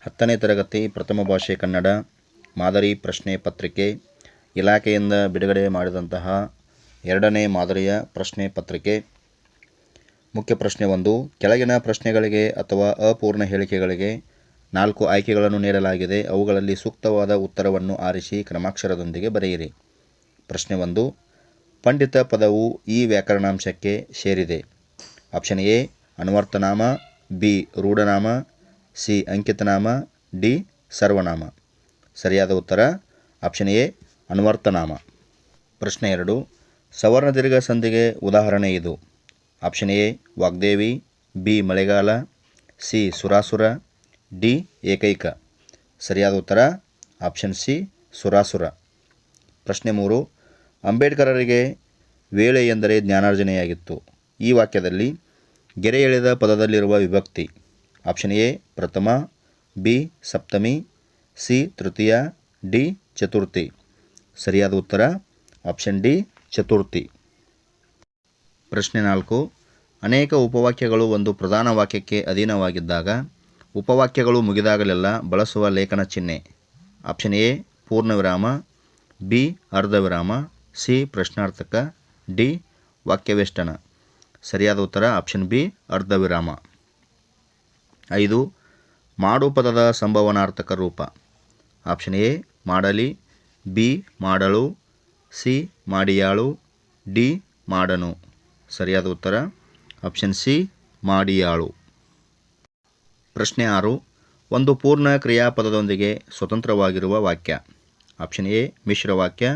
ಹತ್ತನೇ ತರಗತಿ ಪ್ರಥಮ ಭಾಷೆ ಕನ್ನಡ, ಮಾದರಿ ಪ್ರಶ್ನೆ ಪತ್ರಿಕೆ, ಇಲಾಖೆಯಿಂದ ಬಿಡುಗಡೆ ಮಾಡಿದಂತಹ ಎರಡನೇ ಮಾದರಿಯ ಪ್ರಶ್ನೆ ಪತ್ರಿಕೆ. ಮುಖ್ಯ ಪ್ರಶ್ನೆ ಒಂದು, ಕೆಳಗಿನ ಪ್ರಶ್ನೆಗಳಿಗೆ ಅಥವಾ ಅಪೂರ್ಣ ಹೇಳಿಕೆಗಳಿಗೆ ನಾಲ್ಕು ಆಯ್ಕೆಗಳನ್ನು ನೀಡಲಾಗಿದೆ. ಅವುಗಳಲ್ಲಿ ಸೂಕ್ತವಾದ ಉತ್ತರವನ್ನು ಆರಿಸಿ ಕ್ರಮಾಕ್ಷರದೊಂದಿಗೆ ಬರೆಯಿರಿ. ಪ್ರಶ್ನೆ ಒಂದು, ಪಂಡಿತ ಪದವು ಈ ವ್ಯಾಕರಣಾಂಶಕ್ಕೆ ಸೇರಿದೆ. ಆಪ್ಷನ್ ಎ ಅನ್ವರ್ಥನಾಮ ಬಿ, ರೂಢನಾಮ ಸಿ ಅಂಕಿತನಾಮ, ಡಿ ಸರ್ವನಾಮ. ಸರಿಯಾದ ಉತ್ತರ, ಆಪ್ಷನ್ ಎ, ಅನ್ವರ್ತನಾಮ. ಪ್ರಶ್ನೆ ಎರಡು, ಸವರ್ಣ ದೀರ್ಘ ಸಂಧಿಗೆ ಉದಾಹರಣೆ ಇದು. ಆಪ್ಷನ್ ಎ, ವಾಗ್ದೇವಿ, ಬಿ ಮಳೆಗಾಲ, ಸಿ ಸುರಾಸುರ, ಡಿ ಏಕೈಕ. ಸರಿಯಾದ ಉತ್ತರ, ಆಪ್ಷನ್ ಸಿ ಸುರಾಸುರ. ಪ್ರಶ್ನೆ ಮೂರು, ಅಂಬೇಡ್ಕರರಿಗೆ ವೇಳೆ ಎಂದರೆ ಜ್ಞಾನಾರ್ಜನೆಯಾಗಿತ್ತು. ಈ ವಾಕ್ಯದಲ್ಲಿ ಗೆರೆ ಎಳೆದ ಪದದಲ್ಲಿರುವ ವಿಭಕ್ತಿ. ಆಪ್ಷನ್ ಎ, ಪ್ರಥಮ, ಬಿ, ಸಪ್ತಮಿ, ಸಿ, ತೃತೀಯ, ಡಿ, ಚತುರ್ಥಿ. ಸರಿಯಾದ ಉತ್ತರ, ಆಪ್ಷನ್ ಡಿ, ಚತುರ್ಥಿ. ಪ್ರಶ್ನೆ ನಾಲ್ಕು, ಅನೇಕ ಉಪವಾಕ್ಯಗಳು ಒಂದು ಪ್ರಧಾನ ವಾಕ್ಯಕ್ಕೆ ಅಧೀನವಾಗಿದ್ದಾಗ, ಉಪವಾಕ್ಯಗಳು ಮುಗಿದಾಗಲೆಲ್ಲ ಬಳಸುವ ಲೇಖನ ಚಿಹ್ನೆ. ಆಪ್ಷನ್ ಎ, ಪೂರ್ಣ ವಿರಾಮ, ಬಿ, ಅರ್ಧ ವಿರಾಮ, ಸಿ, ಪ್ರಶ್ನಾರ್ಥಕ, ಡಿ, ವಾಕ್ಯವೇಷ್ಟನ. ಸರಿಯಾದ ಉತ್ತರ, ಆಪ್ಷನ್ ಬಿ, ಅರ್ಧ ವಿರಾಮ. ಐದು, ಮಾಡು ಪದದ ಸಂಭವನಾರ್ಥಕ ರೂಪ. ಆಪ್ಷನ್ ಎ, ಮಾಡಲಿ, ಬಿ ಮಾಡಲು ಸಿ, ಮಾಡಿಯಾಳು, ಡಿ, ಮಾಡನು. ಸರಿಯಾದ ಉತ್ತರ? ಆಪ್ಷನ್ ಸಿ, ಮಾಡಿಯಾಳು. ಪ್ರಶ್ನೆ ಆರು, ಒಂದು ಪೂರ್ಣ ಕ್ರಿಯಾಪದದೊಂದಿಗೆ ಸ್ವತಂತ್ರವಾಗಿರುವ ವಾಕ್ಯ. ಆಪ್ಷನ್ ಎ, ಮಿಶ್ರ ವಾಕ್ಯ,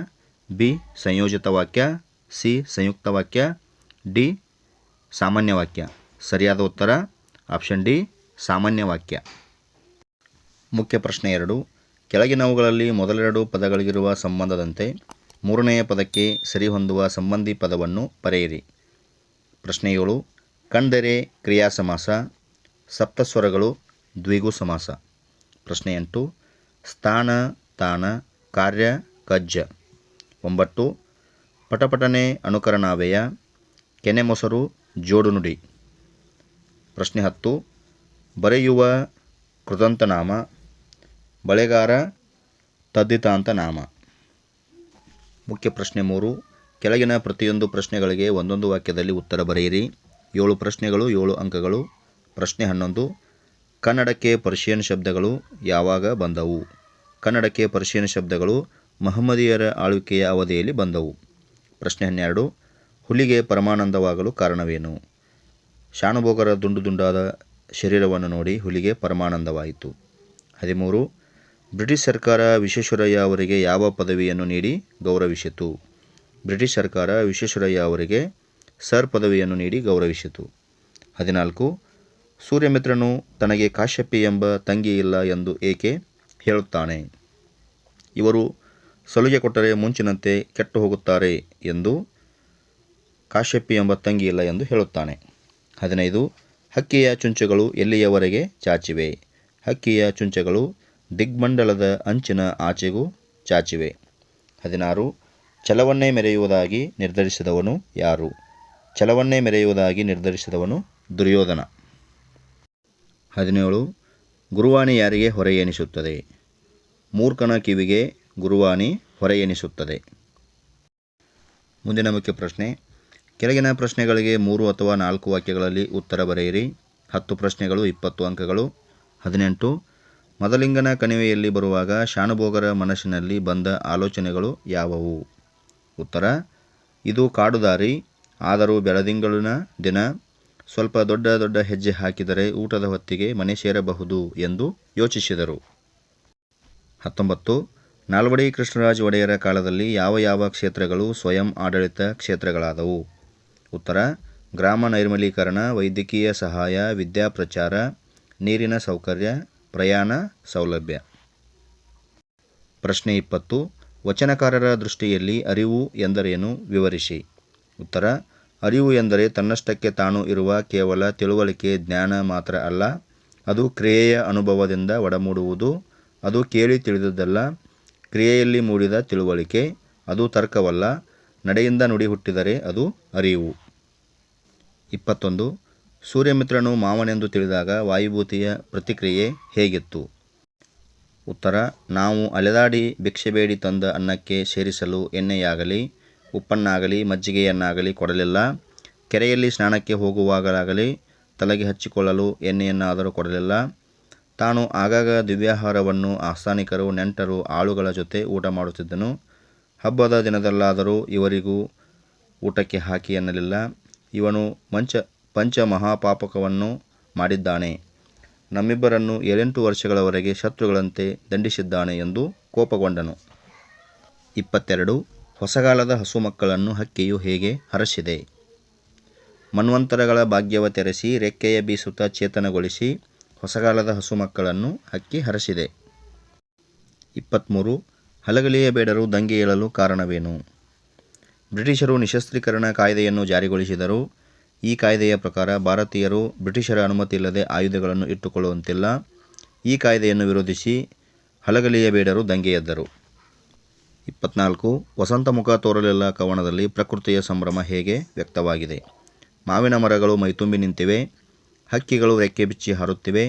ಬಿ, ಸಂಯೋಜಿತ ವಾಕ್ಯ, ಸಿ, ಸಂಯುಕ್ತ ವಾಕ್ಯ, ಡಿ, ಸಾಮಾನ್ಯ ವಾಕ್ಯ. ಸರಿಯಾದ ಉತ್ತರ? ಆಪ್ಷನ್ ಡಿ ಸಾಮಾನ್ಯ ವಾಕ್ಯ. ಮುಖ್ಯ ಪ್ರಶ್ನೆ ಎರಡು. ಕೆಳಗಿನವುಗಳಲ್ಲಿ ಮೊದಲೆರಡು ಪದಗಳಿಗಿರುವ ಸಂಬಂಧದಂತೆ ಮೂರನೆಯ ಪದಕ್ಕೆ ಸರಿಹೊಂದುವ ಸಂಬಂಧಿ ಪದವನ್ನು ಬರೆಯಿರಿ. ಪ್ರಶ್ನೆ ಏಳು. ಕಂಡರೆ ಕ್ರಿಯಾ ಸಮಾಸ, ಸಪ್ತಸ್ವರಗಳು ದ್ವಿಗು ಸಮಾಸ. ಪ್ರಶ್ನೆ ಎಂಟು. ಸ್ಥಾನ ತಾಣ ಕಾರ್ಯ, ಕಜ್ಜ. ಒಂಬತ್ತು. ಪಟಪಟನೆ, ಅನುಕರಣಾವಯ, ಕೆನೆ ಮೊಸರು ಜೋಡುನುಡಿ ಪ್ರಶ್ನೆ ಹತ್ತು. ಬರೆಯುವ ಕೃತಂತನಾಮ, ಬಳೆಗಾರ ತದ್ದಿತಾಂತ ನಾಮ. ಮುಖ್ಯ ಪ್ರಶ್ನೆ ಮೂರು. ಕೆಳಗಿನ ಪ್ರತಿಯೊಂದು ಪ್ರಶ್ನೆಗಳಿಗೆ ಒಂದೊಂದು ವಾಕ್ಯದಲ್ಲಿ ಉತ್ತರ ಬರೆಯಿರಿ. ಏಳು ಪ್ರಶ್ನೆಗಳು, ಏಳು ಅಂಕಗಳು. ಪ್ರಶ್ನೆ ಹನ್ನೊಂದು. ಕನ್ನಡಕ್ಕೆ ಪರ್ಷಿಯನ್ ಶಬ್ದಗಳು ಯಾವಾಗ ಬಂದವು? ಕನ್ನಡಕ್ಕೆ ಪರ್ಷಿಯನ್ ಶಬ್ದಗಳು ಮಹಮ್ಮದಿಯರ ಆಳ್ವಿಕೆಯ ಅವಧಿಯಲ್ಲಿ ಬಂದವು. ಪ್ರಶ್ನೆ ಹನ್ನೆರಡು. ಹುಲಿಗೆ ಪರಮಾನಂದವಾಗಲು ಕಾರಣವೇನು? ಶಾನುಭೋಗರ ದುಂಡು ದುಂಡಾದ ಶರೀರವನ್ನು ನೋಡಿ ಹುಲಿಗೆ ಪರಮಾನಂದವಾಯಿತು. ಹದಿಮೂರು, ಬ್ರಿಟಿಷ್ ಸರ್ಕಾರ ವಿಶ್ವೇಶ್ವರಯ್ಯ ಅವರಿಗೆ ಯಾವ ಪದವಿಯನ್ನು ನೀಡಿ ಗೌರವಿಸಿತು? ಬ್ರಿಟಿಷ್ ಸರ್ಕಾರ ವಿಶ್ವೇಶ್ವರಯ್ಯ ಅವರಿಗೆ ಸರ್ ಪದವಿಯನ್ನು ನೀಡಿ ಗೌರವಿಸಿತು. ಹದಿನಾಲ್ಕು, ಸೂರ್ಯಮಿತ್ರನು ತನಗೆ ಕಾಶ್ಯಪಿ ಎಂಬ ತಂಗಿ ಇಲ್ಲ ಎಂದು ಏಕೆ ಹೇಳುತ್ತಾನೆ? ಇವರು ಸಲುಗೆ ಕೊಟ್ಟರೆ ಮುಂಚಿನಂತೆ ಕೆಟ್ಟು ಹೋಗುತ್ತಾರೆ ಎಂದು ಕಾಶ್ಯಪಿ ಎಂಬ ತಂಗಿ ಇಲ್ಲ ಎಂದು ಹೇಳುತ್ತಾನೆ. ಹದಿನೈದು ಹಕ್ಕಿಯ ಚುಂಚಗಳು ಎಲ್ಲಿಯವರೆಗೆ ಚಾಚಿವೆ? ಹಕ್ಕಿಯ ಚುಂಚಗಳು ದಿಗ್ಮಂಡಲದ ಅಂಚಿನ ಆಚೆಗೂ ಚಾಚಿವೆ. ಹದಿನಾರು. ಛಲವನ್ನೇ ಮೆರೆಯುವುದಾಗಿ ನಿರ್ಧರಿಸಿದವನು ಯಾರು? ಛಲವನ್ನೇ ಮೆರೆಯುವುದಾಗಿ ನಿರ್ಧರಿಸಿದವನು ದುರ್ಯೋಧನ. ಹದಿನೇಳು. ಗುರುವಾಣಿ ಯಾರಿಗೆ ಹೊರೆ ಎನಿಸುತ್ತದೆ ಮೂರ್ಖನ ಕಿವಿಗೆ ಗುರುವಾಣಿ ಹೊರೆ ಎನಿಸುತ್ತದೆ ಮುಂದಿನ ಮುಖ್ಯ ಪ್ರಶ್ನೆ. ಕೆಳಗಿನ ಪ್ರಶ್ನೆಗಳಿಗೆ ಮೂರು ಅಥವಾ ನಾಲ್ಕು ವಾಕ್ಯಗಳಲ್ಲಿ ಉತ್ತರ ಬರೆಯಿರಿ. ಹತ್ತು ಪ್ರಶ್ನೆಗಳು, ಇಪ್ಪತ್ತು ಅಂಕಗಳು. ಹದಿನೆಂಟು. ಮದಲಿಂಗನ ಕಣಿವೆಯಲ್ಲಿ ಬರುವಾಗ ಶಾನುಭೋಗರ ಮನಸ್ಸಿನಲ್ಲಿ ಬಂದ ಆಲೋಚನೆಗಳು ಯಾವುವು? ಉತ್ತರ, ಇದು ಕಾಡುದಾರಿ. ಆದರೂ ಬೆಳದಿಂಗಳಿನ ದಿನ. ಸ್ವಲ್ಪ ದೊಡ್ಡ ದೊಡ್ಡ ಹೆಜ್ಜೆ ಹಾಕಿದರೆ ಊಟದ ಹೊತ್ತಿಗೆ ಮನೆ ಸೇರಬಹುದು ಎಂದು ಯೋಚಿಸಿದರು. ಹತ್ತೊಂಬತ್ತು. ನಾಲ್ವಡಿ ಕೃಷ್ಣರಾಜ ಒಡೆಯರ ಕಾಲದಲ್ಲಿ ಯಾವ ಯಾವ ಕ್ಷೇತ್ರಗಳು ಸ್ವಯಂ ಆಡಳಿತ ಕ್ಷೇತ್ರಗಳಾದವು? ಉತ್ತರ, ಗ್ರಾಮ ನೈರ್ಮಲೀಕರಣ, ವೈದ್ಯಕೀಯ ಸಹಾಯ ವಿದ್ಯಾಪ್ರಚಾರ ನೀರಿನ ಸೌಕರ್ಯ, ಪ್ರಯಾಣ ಸೌಲಭ್ಯ. ಪ್ರಶ್ನೆ ಇಪ್ಪತ್ತು, ವಚನಕಾರರ ದೃಷ್ಟಿಯಲ್ಲಿ ಅರಿವು ಎಂದರೇನು? ವಿವರಿಸಿ. ಉತ್ತರ, ಅರಿವು ಎಂದರೆ ತನ್ನಷ್ಟಕ್ಕೆ ತಾನು ಇರುವ ಕೇವಲ ತಿಳುವಳಿಕೆ, ಜ್ಞಾನ ಮಾತ್ರ ಅಲ್ಲ. ಅದು ಕ್ರಿಯೆಯ ಅನುಭವದಿಂದ ಒಡಮೂಡುವುದು. ಅದು ಕೇಳಿ ತಿಳಿದದ್ದಲ್ಲ. ಕ್ರಿಯೆಯಲ್ಲಿ ಮೂಡಿದ ತಿಳುವಳಿಕೆ. ಅದು ತರ್ಕವಲ್ಲ. ನಡೆಯಿಂದ ನುಡಿ ಹುಟ್ಟಿದರೆ ಅದು ಅರಿವು. ಇಪ್ಪತ್ತೊಂದು. ಸೂರ್ಯಮಿತ್ರನು ಮಾವನೆಂದು ತಿಳಿದಾಗ ವಾಯುಭೂತಿಯ ಪ್ರತಿಕ್ರಿಯೆ ಹೇಗಿತ್ತು? ಉತ್ತರ, ನಾವು ಅಲೆದಾಡಿ ಭಿಕ್ಷೆ ಬೇಡಿ ತಂದ ಅನ್ನಕ್ಕೆ ಸೇರಿಸಲು ಎಣ್ಣೆಯಾಗಲಿ, ಉಪ್ಪನ್ನಾಗಲಿ, ಮಜ್ಜಿಗೆಯನ್ನಾಗಲಿ ಕೊಡಲಿಲ್ಲ. ಕೆರೆಯಲ್ಲಿ ಸ್ನಾನಕ್ಕೆ ಹೋಗುವಾಗಲಾಗಲಿ ತಲೆಗೆ ಹಚ್ಚಿಕೊಳ್ಳಲು ಎಣ್ಣೆಯನ್ನಾದರೂ ಕೊಡಲಿಲ್ಲ. ತಾನು ಆಗಾಗ ದಿವ್ಯಾಹಾರವನ್ನು ಆಸ್ಥಾನಿಕರು, ನೆಂಟರು, ಆಳುಗಳ ಜೊತೆ ಊಟ ಮಾಡುತ್ತಿದ್ದನು. ಹಬ್ಬದ ದಿನದಲ್ಲಾದರೂ ಇವರಿಗೂ ಊಟಕ್ಕೆ ಹಾಕಿ ಎನ್ನಲಿಲ್ಲ ಇವನು ಮಂಚ, ಪಂಚ ಮಹಾಪಾಪಕವನ್ನು ಮಾಡಿದ್ದಾನೆ. ನಮ್ಮಿಬ್ಬರನ್ನು ಏಳೆಂಟು ವರ್ಷಗಳವರೆಗೆ ಶತ್ರುಗಳಂತೆ ದಂಡಿಸಿದ್ದಾನೆ ಎಂದು ಕೋಪಗೊಂಡನು. ಇಪ್ಪತ್ತೆರಡು, ಹೊಸಗಾಲದ ಹಸು ಮಕ್ಕಳನ್ನು ಹಕ್ಕಿಯು ಹೇಗೆ ಹರಸಿದೆ? ಮನ್ವಂತರಗಳ ಭಾಗ್ಯವ ತೆರೆಸಿ ರೆಕ್ಕೆಯ ಬೀಸುತ್ತ ಚೇತನಗೊಳಿಸಿ ಹೊಸಗಾಲದ ಹಸು ಮಕ್ಕಳನ್ನು ಹಕ್ಕಿ ಹರಸಿದೆ. ಇಪ್ಪತ್ತ್ಮೂರು ಹಲಗಲಿಯ ಬೇಡರು ದಂಗೆ ಏಳಲು ಕಾರಣವೇನು? ಬ್ರಿಟಿಷರು ನಿಶಸ್ತ್ರೀಕರಣ ಕಾಯ್ದೆಯನ್ನು ಜಾರಿಗೊಳಿಸಿದರು. ಈ ಕಾಯ್ದೆಯ ಪ್ರಕಾರ ಭಾರತೀಯರು ಬ್ರಿಟಿಷರ ಅನುಮತಿ ಇಲ್ಲದೆ ಆಯುಧಗಳನ್ನು ಇಟ್ಟುಕೊಳ್ಳುವಂತಿಲ್ಲ. ಈ ಕಾಯ್ದೆಯನ್ನು ವಿರೋಧಿಸಿ ಹಲಗಲಿಯ ಬೇಡರು ದಂಗೆ ಎದ್ದರು ಇಪ್ಪತ್ನಾಲ್ಕು, ವಸಂತ ಮುಖ ತೋರಲಿಲ್ಲ ಕವನದಲ್ಲಿ ಪ್ರಕೃತಿಯ ಸಂಭ್ರಮ ಹೇಗೆ ವ್ಯಕ್ತವಾಗಿದೆ. ಮಾವಿನ ಮರಗಳು ಮೈತುಂಬಿ ನಿಂತಿವೆ. ಹಕ್ಕಿಗಳು ರೆಕ್ಕೆ ಬಿಚ್ಚಿ ಹಾರುತ್ತಿವೆ.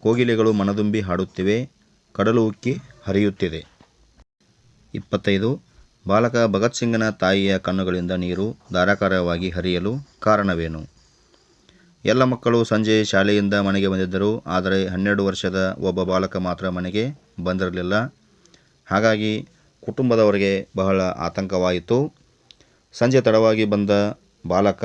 ಕೋಗಿಲೆಗಳು ಮನದುಂಬಿ ಹಾಡುತ್ತಿವೆ. ಕಡಲು ಉಕ್ಕಿ ಹರಿಯುತ್ತಿದೆ. ಇಪ್ಪತ್ತೈದು ಬಾಲಕ ಭಗತ್ ಸಿಂಗನ ತಾಯಿಯ ಕಣ್ಣುಗಳಿಂದ ನೀರು ಧಾರಾಕಾರವಾಗಿ ಹರಿಯಲು ಕಾರಣವೇನು? ಎಲ್ಲ ಮಕ್ಕಳು ಸಂಜೆ ಶಾಲೆಯಿಂದ ಮನೆಗೆ ಬಂದಿದ್ದರು. ಆದರೆ ಹನ್ನೆರಡು ವರ್ಷದ ಒಬ್ಬ ಬಾಲಕ ಮಾತ್ರ ಮನೆಗೆ ಬಂದಿರಲಿಲ್ಲ. ಹಾಗಾಗಿ ಕುಟುಂಬದವರಿಗೆ ಬಹಳ ಆತಂಕವಾಯಿತು. ಸಂಜೆ ತಡವಾಗಿ ಬಂದ ಬಾಲಕ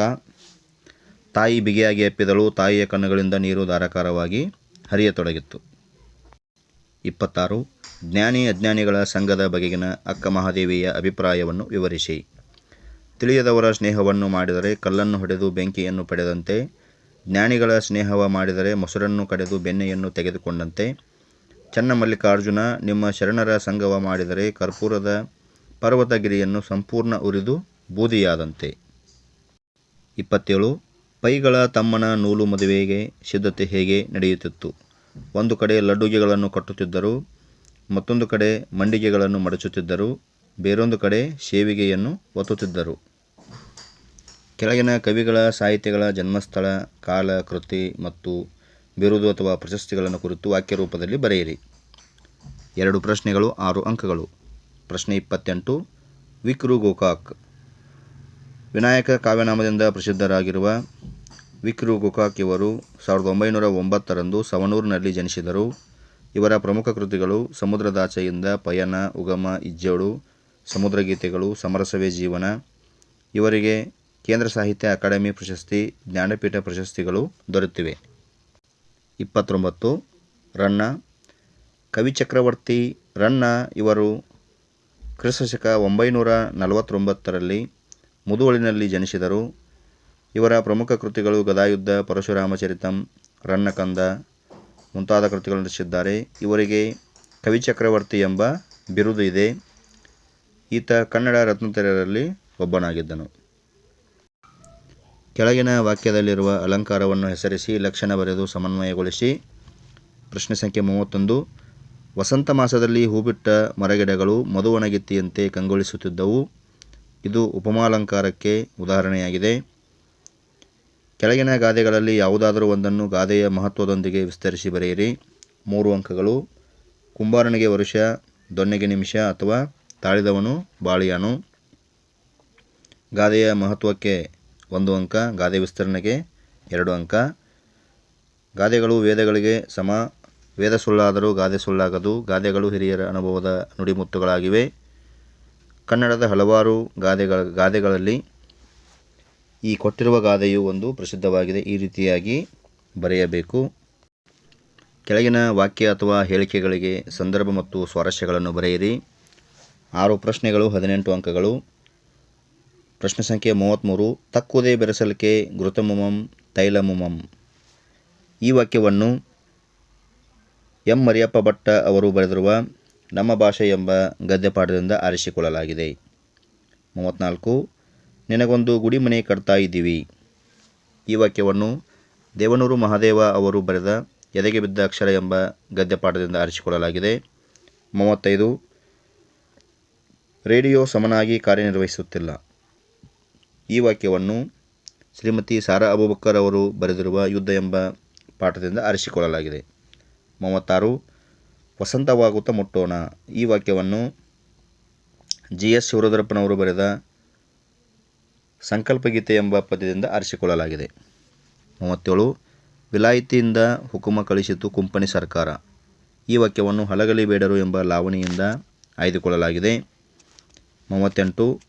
ತಾಯಿ ಬಿಗಿಯಾಗಿ ಎಪ್ಪಿದಳು ತಾಯಿಯ ಕಣ್ಣುಗಳಿಂದ ನೀರು ಧಾರಾಕಾರವಾಗಿ ಹರಿಯತೊಡಗಿತ್ತು. ಇಪ್ಪತ್ತಾರು ಜ್ಞಾನಿ ಅಜ್ಞಾನಿಗಳ ಸಂಘದ ಬಗೆಗಿನ ಅಕ್ಕ ಮಹಾದೇವಿಯ ಅಭಿಪ್ರಾಯವನ್ನು ವಿವರಿಸಿ. ತಿಳಿಯದವರ ಸ್ನೇಹವನ್ನು ಮಾಡಿದರೆ ಕಲ್ಲನ್ನು ಹೊಡೆದು ಬೆಂಕಿಯನ್ನು ಪಡೆದಂತೆ, ಜ್ಞಾನಿಗಳ ಸ್ನೇಹವ ಮಾಡಿದರೆ ಮೊಸರನ್ನು ಕಡೆದು ಬೆಣ್ಣೆಯನ್ನು ತೆಗೆದುಕೊಂಡಂತೆ. ಚನ್ನಮಲ್ಲಿಕಾರ್ಜುನ ನಿಮ್ಮ ಶರಣರ ಸಂಗವ ಮಾಡಿದರೆ ಕರ್ಪೂರದ ಪರ್ವತಗಿರಿಯನ್ನು ಸಂಪೂರ್ಣ ಉರಿದು ಬೂದಿಯಾದಂತೆ. ಇಪ್ಪತ್ತೇಳು, ಪೈಗಳ ತಮ್ಮನ ನೂಲು ಮದುವೆಗೆ ಸಿದ್ಧತೆ ಹೇಗೆ ನಡೆಯುತ್ತಿತ್ತು? ಒಂದು ಕಡೆ ಲಡ್ಡುಗೆಗಳನ್ನು ಕಟ್ಟುತ್ತಿದ್ದರು ಮತ್ತೊಂದು ಕಡೆ ಮಂಡಿಗೆಗಳನ್ನು ಮಡಚುತ್ತಿದ್ದರು, ಬೇರೊಂದು ಕಡೆ ಸೇವಿಗೆಯನ್ನು ಒತ್ತುತ್ತಿದ್ದರು. ಕೆಳಗಿನ ಕವಿಗಳ ಸಾಹಿತ್ಯಗಳ ಜನ್ಮಸ್ಥಳ, ಕಾಲ, ಕೃತಿ ಮತ್ತು ಬಿರುದು ಅಥವಾ ಪ್ರಶಸ್ತಿಗಳನ್ನು ಕುರಿತು ವಾಕ್ಯ ರೂಪದಲ್ಲಿ ಬರೆಯಿರಿ. ಎರಡು ಪ್ರಶ್ನೆಗಳು, ಆರು ಅಂಕಗಳು. ಪ್ರಶ್ನೆ ಇಪ್ಪತ್ತೆಂಟು ವಿಕ್ರು ಗೋಕಾಕ್ ವಿನಾಯಕ ಕಾವ್ಯನಾಮದಿಂದ ಪ್ರಸಿದ್ಧರಾಗಿರುವ ವಿಕ್ರು ಗೋಕಾಕ್ ಇವರು ಸಾವಿರದ ಒಂಬೈನೂರ ಒಂಬತ್ತರಂದು ಸವಣೂರಿನಲ್ಲಿ ಜನಿಸಿದರು. ಇವರ ಪ್ರಮುಖ ಕೃತಿಗಳು ಸಮುದ್ರದಾಚೆಯಿಂದ ಪಯಣ ಉಗಮ, ಇಜ್ಜೋಡು, ಸಮುದ್ರಗೀತೆಗಳು, ಸಮರಸವೇ ಜೀವನ. ಇವರಿಗೆ ಕೇಂದ್ರ ಸಾಹಿತ್ಯ ಅಕಾಡೆಮಿ ಪ್ರಶಸ್ತಿ, ಜ್ಞಾನಪೀಠ ಪ್ರಶಸ್ತಿಗಳು ದೊರೆತಿವೆ. ಇಪ್ಪತ್ತೊಂಬತ್ತು, ರನ್ನ. ಕವಿಚಕ್ರವರ್ತಿ ರನ್ನ ಇವರು ಕ್ರಿಸ್ತಶಕ ಒಂಬೈನೂರ ನಲವತ್ತೊಂಬತ್ತರಲ್ಲಿ ಮುದುವಳಿನಲ್ಲಿ ಜನಿಸಿದರು. ಇವರ ಪ್ರಮುಖ ಕೃತಿಗಳು ಗದಾಯುದ್ಧ ಪರಶುರಾಮಚರಿತಂ ರನ್ನಕಂದ ಮುಂತಾದ ಕೃತಿಗಳನ್ನು ರಚಿಸಿದ್ದಾರೆ. ಇವರಿಗೆ ಕವಿಚಕ್ರವರ್ತಿ ಎಂಬ ಬಿರುದು ಇದೆ. ಈತ ಕನ್ನಡ ರತ್ನತೆರೆಯರಲ್ಲಿ ಒಬ್ಬನಾಗಿದ್ದನು. ಕೆಳಗಿನ ವಾಕ್ಯದಲ್ಲಿರುವ ಅಲಂಕಾರವನ್ನು ಹೆಸರಿಸಿ ಲಕ್ಷಣ ಬರೆದು ಸಮನ್ವಯಗೊಳಿಸಿ. ಪ್ರಶ್ನೆ ಸಂಖ್ಯೆ ಮೂವತ್ತೊಂದು. ವಸಂತ ಮಾಸದಲ್ಲಿ ಹೂಬಿಟ್ಟ ಮರಗಿಡಗಳು ಮಧುವಣಗಿತ್ತಿಯಂತೆ ಕಂಗೊಳಿಸುತ್ತಿದ್ದವು. ಇದು ಉಪಮಾಲಂಕಾರಕ್ಕೆ ಉದಾಹರಣೆಯಾಗಿದೆ. ಕೆಳಗಿನ ಗಾದೆಗಳಲ್ಲಿ ಯಾವುದಾದರೂ ಒಂದನ್ನು ಗಾದೆಯ ಮಹತ್ವದೊಂದಿಗೆ ವಿಸ್ತರಿಸಿ ಬರೆಯಿರಿ. ಮೂರು ಅಂಕಗಳು. ಕುಂಬಾರನಿಗೆ ವರುಷ, ದೊನ್ನೆಗೆ ನಿಮಿಷ ಅಥವಾ ತಾಳಿದವನು ಬಾಳಿಯಾನು. ಗಾದೆಯ ಮಹತ್ವಕ್ಕೆ ಒಂದು ಅಂಕ, ಗಾದೆ ವಿಸ್ತರಣೆಗೆ ಎರಡು ಅಂಕ. ಗಾದೆಗಳು ವೇದಗಳಿಗೆ ಸಮ, ವೇದ ಸುಳ್ಳಾದರೂ ಗಾದೆ ಸುಳ್ಳಾಗದು. ಗಾದೆಗಳು ಹಿರಿಯರ ಅನುಭವದ ನುಡಿಮುತ್ತುಗಳಾಗಿವೆ. ಕನ್ನಡದ ಹಲವಾರು ಗಾದೆಗಳ, ಗಾದೆಗಳಲ್ಲಿ ಈ ಕೊಟ್ಟಿರುವ ಗಾದೆಯು ಒಂದು ಪ್ರಸಿದ್ಧವಾಗಿದೆ. ಈ ರೀತಿಯಾಗಿ ಬರೆಯಬೇಕು. ಕೆಳಗಿನ ವಾಕ್ಯ ಅಥವಾ ಹೇಳಿಕೆಗಳಿಗೆ ಸಂದರ್ಭ ಮತ್ತು ಸ್ವಾರಸ್ಯಗಳನ್ನು ಬರೆಯಿರಿ. ಆರು ಪ್ರಶ್ನೆಗಳು, ಹದಿನೆಂಟು ಅಂಕಗಳು. ಪ್ರಶ್ನೆ ಸಂಖ್ಯೆ ಮೂವತ್ತ್ಮೂರು ತಕ್ಕುದೇ ಬೆರೆಸಲಿಕೆ ಘೃತಮುಮಂ ತೈಲಮುಮಂ. ಈ ವಾಕ್ಯವನ್ನು ಎಂ ಮರಿಯಪ್ಪ ಭಟ್ಟ ಅವರು ಬರೆದಿರುವ ನಮ್ಮ ಭಾಷೆ ಎಂಬ ಗದ್ಯಪಾಠದಿಂದ ಆರಿಸಿಕೊಳ್ಳಲಾಗಿದೆ. ಮೂವತ್ತ್ನಾಲ್ಕು ನಿನಗೊಂದು ಗುಡಿಮನೆ ಕಟ್ತಾ ಇದ್ದೀವಿ. ಈ ವಾಕ್ಯವನ್ನು ದೇವನೂರು ಮಹಾದೇವ ಅವರು ಬರೆದ ಎದೆಗೆ ಬಿದ್ದ ಅಕ್ಷರ ಎಂಬ ಗದ್ಯಪಾಠದಿಂದ ಆರಿಸಿಕೊಳ್ಳಲಾಗಿದೆ. ಮೂವತ್ತೈದು, ರೇಡಿಯೋ ಸಮನಾಗಿ ಕಾರ್ಯನಿರ್ವಹಿಸುತ್ತಿಲ್ಲ. ಈ ವಾಕ್ಯವನ್ನು ಶ್ರೀಮತಿ ಸಾರಾ ಅಬೂಬಕ್ಕರ್ ಅವರು ಬರೆದಿರುವ ಯುದ್ಧ ಎಂಬ ಪಾಠದಿಂದ ಆರಿಸಿಕೊಳ್ಳಲಾಗಿದೆ. ಮೂವತ್ತಾರು, ವಸಂತವಾಗುತ್ತಾ ಮುಟ್ಟೋಣ. ಈ ವಾಕ್ಯವನ್ನು ಜಿ ಎಸ್ ಶಿವರುದ್ರಪ್ಪನವರು ಬರೆದ ಸಂಕಲ್ಪಗೀತೆ ಎಂಬ ಪದ್ಯದಿಂದ ಆರಿಸಿಕೊಳ್ಳಲಾಗಿದೆ. ಮೂವತ್ತೇಳು, ವಿಲಾಯಿತಿಯಿಂದ ಹುಕುಮ ಕಳಿಸಿತು ಕುಂಪಣಿ ಸರ್ಕಾರ. ಈ ವಾಕ್ಯವನ್ನು ಹಲಗಲಿ ಬೇಡರು ಎಂಬ ಲಾವಣಿಯಿಂದ ಆಯ್ದುಕೊಳ್ಳಲಾಗಿದೆ. ಮೂವತ್ತೆಂಟು,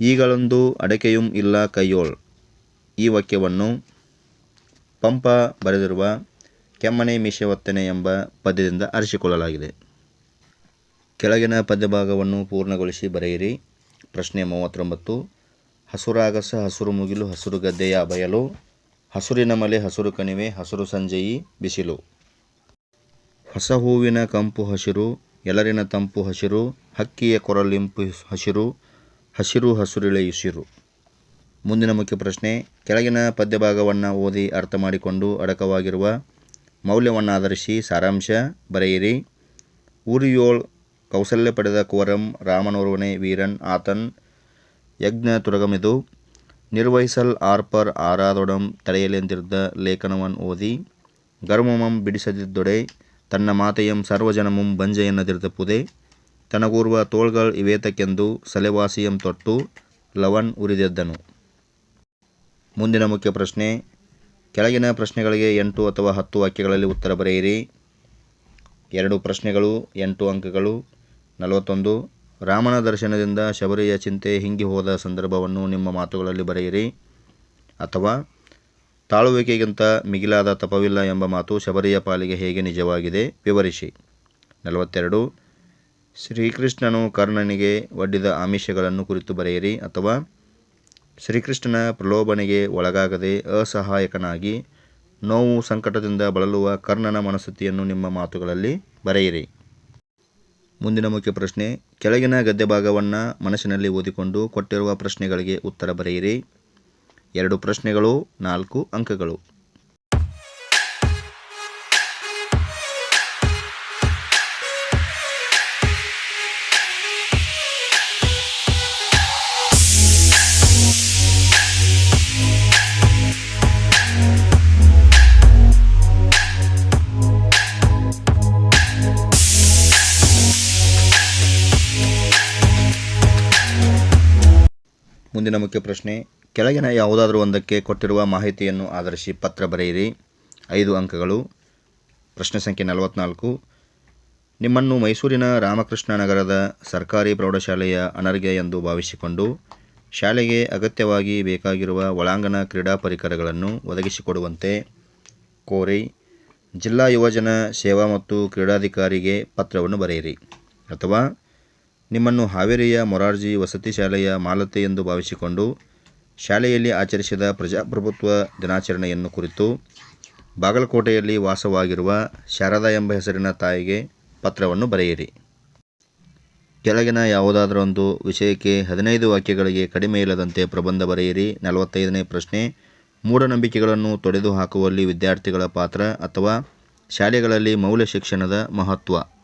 ಈಗಳೊಂದು ಅಡಕೆಯೂ ಇಲ್ಲ ಕೈಯೋಳ್. ಈ ವಾಕ್ಯವನ್ನು ಪಂಪ ಬರೆದಿರುವ ಕೆಮ್ಮನೆ ಮೀಸೆವತ್ತನೆ ಎಂಬ ಪದ್ಯದಿಂದ ಅರಿಸಿಕೊಳ್ಳಲಾಗಿದೆ ಕೆಳಗಿನ ಪದ್ಯಭಾಗವನ್ನು ಪೂರ್ಣಗೊಳಿಸಿ ಬರೆಯಿರಿ. ಪ್ರಶ್ನೆ ಮೂವತ್ತೊಂಬತ್ತು. ಹಸುರಾಗಸ, ಹಸುರು ಮುಗಿಲು, ಹಸುರು ಗದ್ದೆಯ ಬಯಲು. ಹಸುರಿನ ಮಲೆ, ಹಸುರು ಕಣಿವೆ, ಹಸುರು ಸಂಜೆಯಿ ಬಿಸಿಲು. ಹೊಸ ಹೂವಿನ ಕಂಪು ಹಸಿರು, ಎಲರಿನ ತಂಪು ಹಸಿರು, ಹಕ್ಕಿಯ ಕೊರಲಿಂಪು ಹಸಿರು ಹಸಿರು ಹಸುರಿಳೆಯುಸಿರು ಮುಂದಿನ ಮುಖ್ಯ ಪ್ರಶ್ನೆ, ಕೆಳಗಿನ ಪದ್ಯಭಾಗವನ್ನು ಓದಿ ಅರ್ಥ ಮಾಡಿಕೊಂಡು ಅಡಕವಾಗಿರುವ ಮೌಲ್ಯವನ್ನು ಆಧರಿಸಿ ಸಾರಾಂಶ ಬರೆಯಿರಿ. ಊರಿಯೋಳ್ ಕೌಸಲ್ಯ ಪಡೆದ ಕುವರಂ ರಾಮನೋರ್ವನೆ ವೀರನ್, ಆತನ್, ಯಜ್ಞ ತುರಗಮಿದು ನಿರ್ವಹಿಸಲ್ ಆರ್ಪರ್ ಆರಾದೊಡಂ ತಡೆಯಲೆಂದಿದ್ದ ಲೇಖನವನ್ ಓದಿ ಗರ್ಮಮಂ ಬಿಡಿಸದಿದ್ದೊಡೆ, ತನ್ನ ಮಾತೆಯಂ ಸರ್ವಜನಮಂ ಬಂಜೆಯನ್ನದಿರ್ದ ಪುದೆ, ತನಗೂರ್ವ ತೋಳ್ಗಳ್ ಇವೇತಕ್ಕೆಂದು ಸಲೆವಾಸಿಯಂ ತೊಟ್ಟು ಲವನ್ ಉರಿದೆದ್ದನು. ಮುಂದಿನ ಮುಖ್ಯ ಪ್ರಶ್ನೆ, ಕೆಳಗಿನ ಪ್ರಶ್ನೆಗಳಿಗೆ ಎಂಟು ಅಥವಾ ಹತ್ತು ವಾಕ್ಯಗಳಲ್ಲಿ ಉತ್ತರ ಬರೆಯಿರಿ. ಎರಡು ಪ್ರಶ್ನೆಗಳು, ಎಂಟು ಅಂಕಗಳು. ನಲವತ್ತೊಂದು, ರಾಮನ ದರ್ಶನದಿಂದ ಶಬರಿಯ ಚಿಂತೆ ಹಿಂಗಿ ಹೋದ ಸಂದರ್ಭವನ್ನು ನಿಮ್ಮ ಮಾತುಗಳಲ್ಲಿ ಬರೆಯಿರಿ. ಅಥವಾ, ತಾಳುವಿಕೆಗಿಂತ ಮಿಗಿಲಾದ ತಪವಿಲ್ಲ ಎಂಬ ಮಾತು ಶಬರಿಯ ಪಾಲಿಗೆ ಹೇಗೆ ನಿಜವಾಗಿದೆ ವಿವರಿಸಿ. ನಲವತ್ತೆರಡು, ಶ್ರೀಕೃಷ್ಣನು ಕರ್ಣನಿಗೆ ಒಡ್ಡಿದ ಆಮಿಷಗಳನ್ನು ಕುರಿತು ಬರೆಯಿರಿ. ಅಥವಾ, ಶ್ರೀಕೃಷ್ಣನ ಪ್ರಲೋಭನೆಗೆ ಒಳಗಾಗದೆ ಅಸಹಾಯಕನಾಗಿ ನೋವು ಸಂಕಟದಿಂದ ಬಳಲುವ ಕರ್ಣನ ಮನಸ್ಥಿತಿಯನ್ನು ನಿಮ್ಮ ಮಾತುಗಳಲ್ಲಿ ಬರೆಯಿರಿ. ಮುಂದಿನ ಮುಖ್ಯ ಪ್ರಶ್ನೆ, ಕೆಳಗಿನ ಗದ್ಯ ಭಾಗವನ್ನು ಮನಸ್ಸಿನಲ್ಲಿ ಓದಿಕೊಂಡು ಕೊಟ್ಟಿರುವ ಪ್ರಶ್ನೆಗಳಿಗೆ ಉತ್ತರ ಬರೆಯಿರಿ. ಎರಡು ಪ್ರಶ್ನೆಗಳು, ನಾಲ್ಕು ಅಂಕಗಳು. ಮುಂದಿನ ಮುಖ್ಯ ಪ್ರಶ್ನೆ, ಕೆಳಗಿನ ಯಾವುದಾದರೂ ಒಂದಕ್ಕೆ ಕೊಟ್ಟಿರುವ ಮಾಹಿತಿಯನ್ನು ಆಧರಿಸಿ ಪತ್ರ ಬರೆಯಿರಿ. ಐದು ಅಂಕಗಳು. ಪ್ರಶ್ನೆ ಸಂಖ್ಯೆ ನಲವತ್ನಾಲ್ಕು. ನಿಮ್ಮನ್ನು ಮೈಸೂರಿನ ರಾಮಕೃಷ್ಣ ನಗರದ ಸರ್ಕಾರಿ ಪ್ರೌಢಶಾಲೆಯ ಅನರ್ಘ್ಯ ಎಂದು ಭಾವಿಸಿಕೊಂಡು ಶಾಲೆಗೆ ಅಗತ್ಯವಾಗಿ ಬೇಕಾಗಿರುವ ಒಳಾಂಗಣ ಕ್ರೀಡಾ ಪರಿಕರಗಳನ್ನು ಒದಗಿಸಿಕೊಡುವಂತೆ ಕೋರಿ ಜಿಲ್ಲಾ ಯುವಜನ ಸೇವಾ ಮತ್ತು ಕ್ರೀಡಾಧಿಕಾರಿಗೆ ಪತ್ರವನ್ನು ಬರೆಯಿರಿ. ಅಥವಾ ನಿಮ್ಮನ್ನು ಹಾವೇರಿಯ ಮೊರಾರ್ಜಿ ವಸತಿ ಶಾಲೆಯ ಮಾಲತೆ ಎಂದು ಭಾವಿಸಿಕೊಂಡು ಶಾಲೆಯಲ್ಲಿ ಆಚರಿಸಿದ ಪ್ರಜಾಪ್ರಭುತ್ವ ದಿನಾಚರಣೆಯನ್ನು ಕುರಿತು ಬಾಗಲಕೋಟೆಯಲ್ಲಿ ವಾಸವಾಗಿರುವ ಶಾರದಾ ಎಂಬ ಹೆಸರಿನ ತಾಯಿಗೆ ಪತ್ರವನ್ನು ಬರೆಯಿರಿ. ಕೆಳಗಿನ ಯಾವುದಾದರೊಂದು ವಿಷಯಕ್ಕೆ ಹದಿನೈದು ವಾಕ್ಯಗಳಿಗೆ ಕಡಿಮೆ ಇಲ್ಲದಂತೆ ಪ್ರಬಂಧ ಬರೆಯಿರಿ. ನಲವತ್ತೈದನೇ ಪ್ರಶ್ನೆ, ಮೂಢನಂಬಿಕೆಗಳನ್ನು ತೊಡೆದು ಹಾಕುವಲ್ಲಿ ವಿದ್ಯಾರ್ಥಿಗಳ ಪಾತ್ರ ಅಥವಾ ಶಾಲೆಗಳಲ್ಲಿ ಮೌಲ್ಯ ಶಿಕ್ಷಣದ ಮಹತ್ವ?